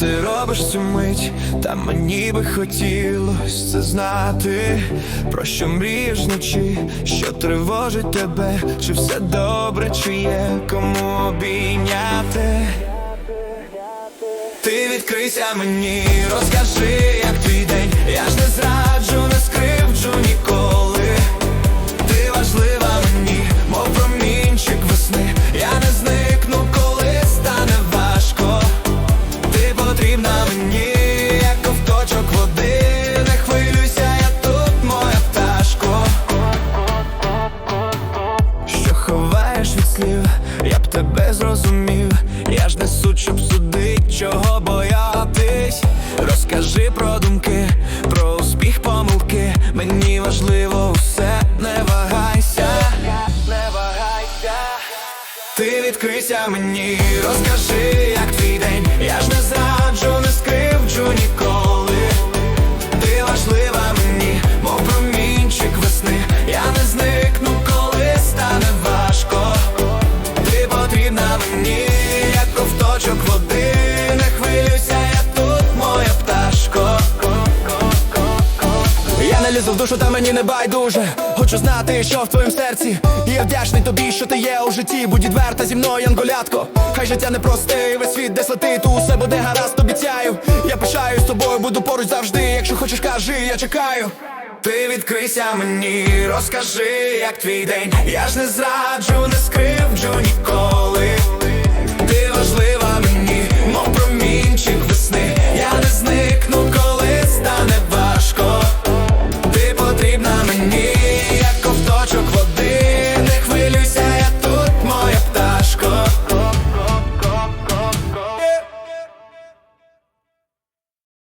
ти робиш цю мить, та мені би хотілось це знати, про що мрієш вночі, що тривожить тебе, чи все добре, чи є кому обійняти. Ти відкрийся мені, розкажи, мені, як ковточок води. Не хвилюйся, я тут, моя пташко. Що ховаєш від слів, я б тебе зрозумів. Я ж не суд, щоб судить, чого боятись. Розкажи про думки, про успіх, помилки. Мені важливо все, не вагайся, не вагайся. Ти відкрийся мені, розкажи, як твій день. Лізу в душу, та мені не байдуже. Хочу знати, що в твоїм серці. І я вдячний тобі, що ти є у житті. Будь відверта зі мною, янголятко. Хай життя не просте, весь світ десь летить, усе буде гаразд, обіцяю. Я пишаюсь тобою, буду поруч завжди. Якщо хочеш, кажи, я чекаю. Ти відкрийся мені, розкажи, як твій день. Я ж не зраджу, не скривджу.